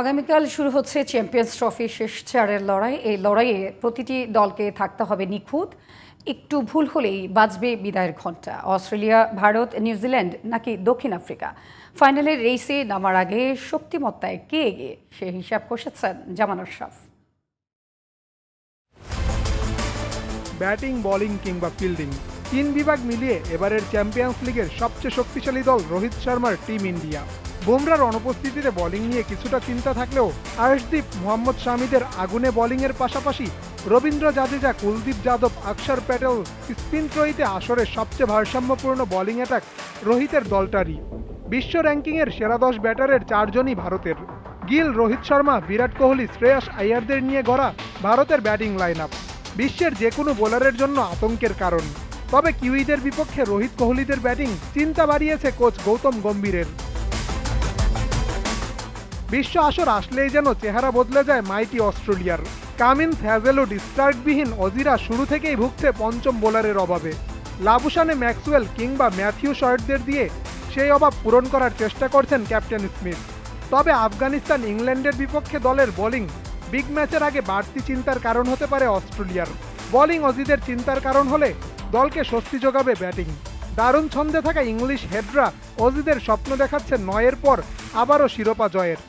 আগামীকাল শুরু হচ্ছে চ্যাম্পিয়ন্স ট্রফি শেষ চারের লড়াই। এই লড়াইয়ে প্রতিটি দলকে থাকতে হবে নিখুঁত। একটু ভুল হলেই বাজবে বিদায়ের ঘণ্টা। অস্ট্রেলিয়া, ভারত, নিউজিল্যান্ড নাকি দক্ষিণ আফ্রিকা? ফাইনালের রেসে নামার আগে শক্তিমত্তায় কে এগিয়ে? সে হিসাব কষেছেন জামান আশরাফ। ব্যাটিং, বোলিং কিংবা ফিল্ডিং, তিন বিভাগ মিলিয়ে এবারের চ্যাম্পিয়ন্স লিগের সবচেয়ে শক্তিশালী দল রোহিত শর্মার টিম ইন্ডিয়া। বুমরার অনুপস্থিতিতে বোলিং নিয়ে কিছুটা চিন্তা থাকলেও আর্শদীপ মোহাম্মদ শামিদের আগুনে বোলিংয়ের পাশাপাশি রবীন্দ্র জাদেজা, কুলদীপ যাদব অক্ষর প্যাটেল স্পিন ত্রয়ীতে আসরের সবচেয়ে ভারসাম্যপূর্ণ বোলিং অ্যাটাক রোহিতের দলটারই। বিশ্ব র্যাঙ্কিংয়ের সেরা দশ ব্যাটারের চারজনই ভারতের। গিল, রোহিত শর্মা, বিরাট কোহলি, শ্রেয়াস আইয়ারদের নিয়ে গড়া ভারতের ব্যাটিং লাইন আপ বিশ্বের যে কোনো বোলারের জন্য আতঙ্কের কারণ। তবে কিউইদের বিপক্ষে রোহিত কোহলিদের ব্যাটিং চিন্তা বাড়িয়েছে কোচ গৌতম গম্ভীরের। বিশ্ব আসর আসলেই যেন চেহারা বদলে যায় মাইটি অস্ট্রেলিয়ার। কামিন্স হ্যাজেলুড স্টার্কবিহীন অজিরা শুরু থেকেই ভুগছে পঞ্চম বোলারের অভাবে। লাবুসানে ম্যাক্সওয়েল কিংবা ম্যাথিউ শর্টদের দিয়ে সেই অভাব পূরণ করার চেষ্টা করছেন ক্যাপ্টেন স্মিথ। তবে আফগানিস্তান ইংল্যান্ডের বিপক্ষে দলের বোলিং বিগ ম্যাচের আগে বাড়তি চিন্তার কারণ হতে পারে অস্ট্রেলিয়ার। বোলিং অজিদের চিন্তার কারণ হলে দলকে স্বস্তি যোগাবে ব্যাটিং। দারুণ ছন্দে থাকা ইংলিশ হেডরা অজিদের স্বপ্ন দেখাচ্ছে নয়ের পর আবারও শিরোপা জয়ের।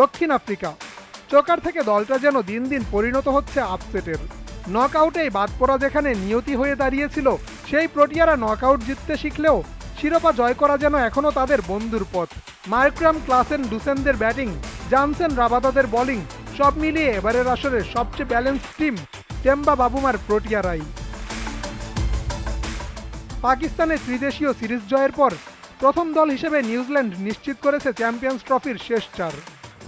দক্ষিণ আফ্রিকা। চোকার থেকে দলটা যেন দিন দিন পরিণত হচ্ছে আপসেটের। নকআউটেই বাদ পড়া যেখানে নিয়তি হয়ে দাঁড়িয়েছিল, সেই প্রোটিয়ারা নকআউট জিততে শিখলেও শিরোপা জয় করা যেন এখনও তাদের বন্ধুর পথ। মার্ক্রাম ক্লাসেন ডুসেনদের ব্যাটিং, জানসেন রাবাদাদের বোলিং, সব মিলিয়ে এবারের আসরের সবচেয়ে ব্যালেন্স টিম টেম্বা বাবুমার প্রোটিয়ারাই। পাকিস্তানের ত্রিদেশীয় সিরিজ জয়ের পর প্রথম দল হিসেবে নিউজিল্যান্ড নিশ্চিত করেছে চ্যাম্পিয়ন্স ট্রফির শেষ চার।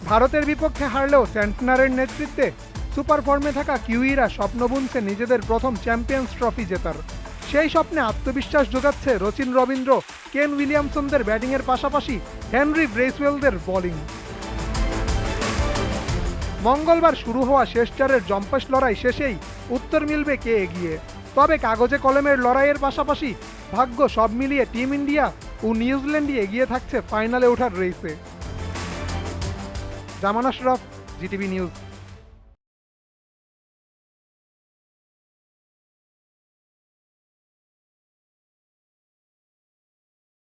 ভারতের বিপক্ষে হারলেও সেন্টনারের নেতৃত্বে সুপার ফর্মে থাকা কিউইরা স্বপ্ন বুনছে নিজেদের প্রথম চ্যাম্পিয়ন্স ট্রফি জেতার। সেই স্বপ্নে আত্মবিশ্বাস যোগাচ্ছে রচিন রবীন্দ্র, কেন উইলিয়ামসনদের ব্যাটিংয়ের পাশাপাশি হেনরি ব্রেসওয়েলদের বোলিং। মঙ্গলবার শুরু হওয়া শেষ চারের জম্পাস লড়াই শেষেই উত্তর মিলবে কে এগিয়ে। তবে কাগজে কলমের লড়াইয়ের পাশাপাশি ভাগ্য সব মিলিয়ে টিম ইন্ডিয়া ও নিউজিল্যান্ডই এগিয়ে থাকছে ফাইনালে ওঠার রেসে। Zaman Ashraf GTV news.